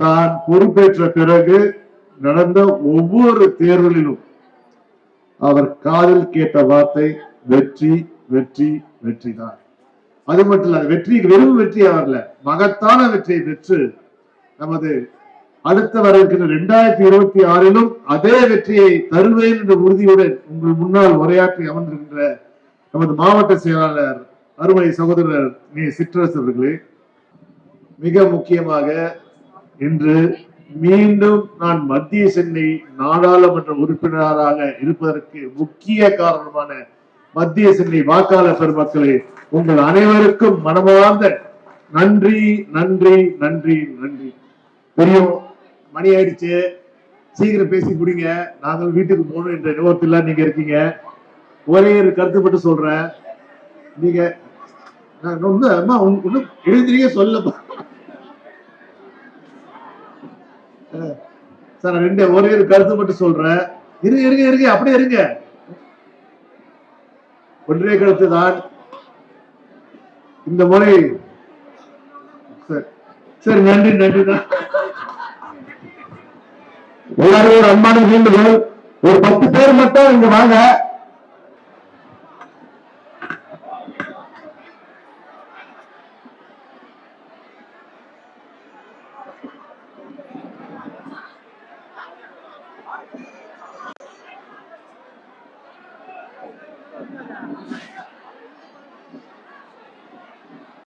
தான் பொறுப்பேற்ற பிறகு நடந்த ஒவ்வொரு தேர்தலிலும் அவர் காதல் கேட்ட வார்த்தை வெற்றி வெற்றி வெற்றி தான். அது மட்டும் இல்ல வெற்றி வெறும் வெற்றி அவர்ல மகத்தான வெற்றியை பெற்று நமது அடுத்த வர இருக்கின்ற இரண்டாயிரத்தி இருபத்தி ஆறிலும் அதே வெற்றியை தருவேன் என்ற உறுதியுடன் உங்கள் முன்னால் உரையாற்றி அமர்ந்திருக்கின்ற நமது மாவட்ட செயலாளர் அருமை சகோதரர் நீ சிற்றரசு அவர்களே மிக முக்கியமாக இன்று மீண்டும் நான் மத்திய சென்னை நாடாளுமன்ற உறுப்பினராக இருப்பதற்கு முக்கிய காரணமான மத்திய சென்னை வாக்காளர் பெருமக்களே உங்கள் அனைவருக்கும் மனமார்ந்த நன்றி நன்றி நன்றி நன்றி. தெரியும் மணி ஆயிடுச்சு. சீக்கிரம் பேசி முடிங்க. நாங்கள் வீட்டுக்கு போகணும் என்ற நினைவத்தில் நீங்க இருக்கீங்க. ஒரே ஒரு கருத்து மட்டும் சொல்றேன். நீங்க நான் ஒண்ணு அம்மா ஒன்றும் எழுந்திரியே சொல்லப்பா. சார் ரெண்டு ஒரு இரு கருத்து மட்டும் சொல்றேன். இருங்க இருங்க இருங்க அப்படியே இருங்க. ஒன்றே கருத்து தான். இந்த முறை சரி நன்றி நன்றி தான் எல்லாரும் ஒரு அன்பான வேண்டுகோள் ஒரு பத்து பேர் மட்டும் இங்க வாங்க.